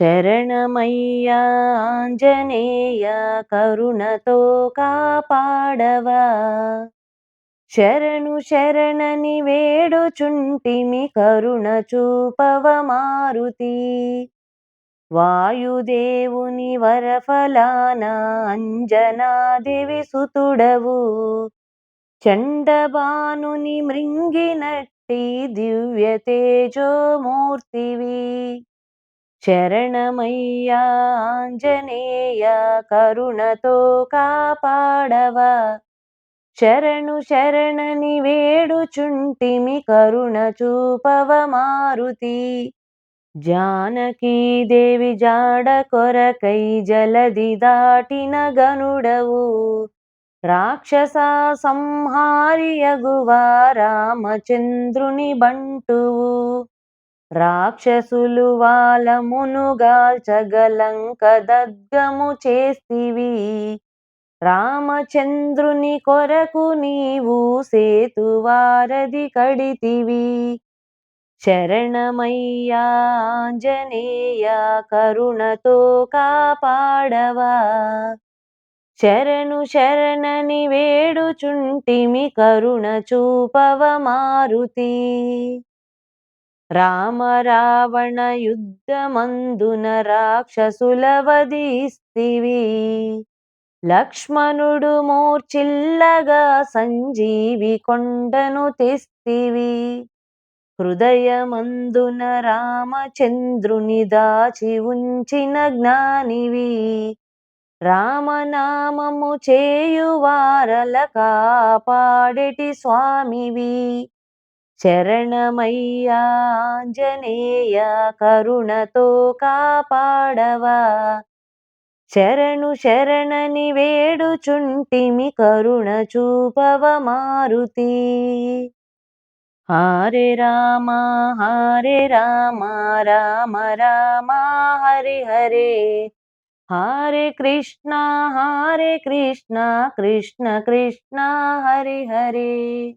శరణమయ్యా ఆంజనేయ కరుణతో కాపాడవా శరణు శరణని వేడుచుంటిమి కరుణ చూపవ మారుతి వాయుదేవుని వరఫలాన అంజనాదేవి సుతుడవు చండబానుని మృంగినట్టి దివ్య తేజోమూర్తివి శరణమయ్యా ఆంజనేయ కరుణతో కాపాడవా. శరణు శరణని వేడుచుంటిమి కరుణ చూపవ మారుతి. జానకీదేవి జాడ కొరకై జలది దాటిన గనుడవు. రాక్షస సంహారియగువా రామచంద్రుని బంటువు. రాక్షసులు వాలమునుగాల్చగలంక దద్గము చేస్తివి. రామచంద్రుని కొరకు నీవు సేతువారది కడితివి. శరణమయ్యా ఆంజనేయ కరుణతో కాపాడవా. శరణు శరణని వేడుచుంటిమి కరుణ చూపవ మారుతి రామ రావణ యుద్ధమందున రాక్షసులవదీస్తివి లక్ష్మణుడు మూర్చిల్లగా సంజీవి కొండను తెస్తివి. హృదయమందున రామచంద్రుని దాచి ఉంచిన జ్ఞానివి. రామనామము చేయువారల కాపాడెటి స్వామివి. శరణమయ్యా ఆంజనేయ కరుణతో కాపాడవా. శరణు శరణని వేడుచుంటిమి కరుణ చూపవ మారుతి. హరే రామ హరే రామ రామ రామ హరి హరే. హరే కృష్ణ హరే కృష్ణ కృష్ణ కృష్ణ హరి హరే.